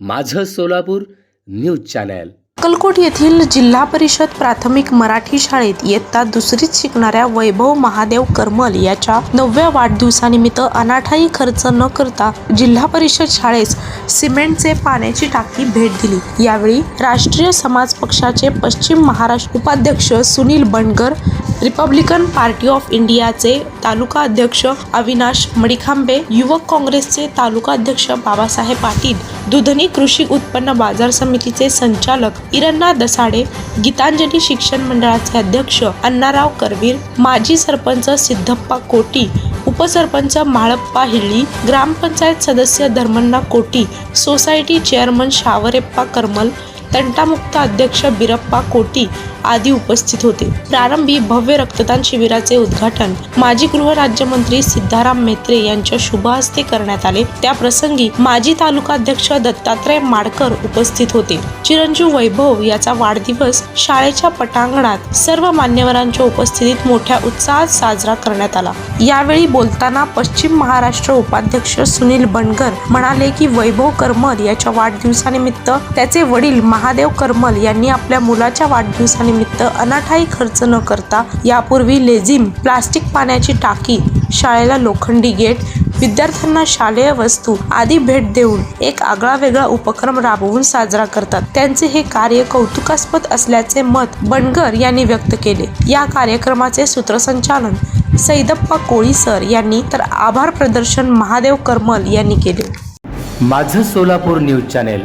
माझं Solapur news channel. Akkalkot येथील जिल्हा परिषद प्राथमिक मराठी शाळेत इयत्ता दुसरीत शिकणाऱ्या वैभव महादेव करमल याच्या नवव्या वाढदिवसानिमित्त अनाठाई खर्च न करता जिल्हा परिषद शाळेस सिमेंटचे पाण्याची टाकी भेट दिली. यावेळी राष्ट्रीय समाज पक्षाचे पश्चिम महाराष्ट्र उपाध्यक्ष Sunil Bandkar republican party of इंडियाचे तालुका अध्यक्ष अविनाश मडिखांबे युवक काँग्रेसचे तालुका अध्यक्ष बाबासाहेब पाटील दुधनी कृषी उत्पन्न बाजार समितीचे संचालक इरण्णा दसाडे गीतांजली शिक्षण मंडळाचे अध्यक्ष अण्णाराव करवीर माजी सरपंच सिद्धप्पा कोटी उपसरपंच माळप्पा हिळी ग्रामपंचायत सदस्य धर्मण्णा कोटी सोसायटी चेअरमन शावरेप्पा करमल तंटामुक्त अध्यक्ष बिरप्पा कोटी आदी उपस्थित होते. प्रारंभी भव्य रक्तदान शिबिराचे उद्घाटन माजी गृहराज्यमंत्री सिद्धाराम मेत्रे यांच्या शुभ हस्ते करण्यात आले. त्या प्रसंगी माजी तालुका अध्यक्ष दत्तात्रय माडकर उपस्थित होते. चिरंजीव वैभव याचा वाढदिवस शाळेच्या पटांगणात सर्व मान्यवरांच्या उपस्थितीत मोठ्या उत्साहात साजरा करण्यात आला. यावेळी बोलताना पश्चिम महाराष्ट्र उपाध्यक्ष सुनील बनगर म्हणाले की वैभव करमल याच्या वाढदिवसानिमित्त त्याचे वडील महादेव करमल यांनी आपल्या मुलाच्या वाढदिवसानिमित्त अनाठाई खर्च न करता यापूर्वी लेझिम प्लास्टिक पाण्याची टाकी शाळेला लोखंडी गेट विद्यार्थ्यांना शालेय वस्तू आदी भेट देऊन एक आगळा वेगळा उपक्रम राबवून साजरा करतात. त्यांचे हे कार्य कौतुकास्पद असल्याचे मत बनगर यांनी व्यक्त केले. या कार्यक्रमाचे सूत्रसंचालन सैदप्पा कोळी सर यांनी तर आभार प्रदर्शन महादेव करमल यांनी केले. माझं सोलापूर न्यूज चॅनेल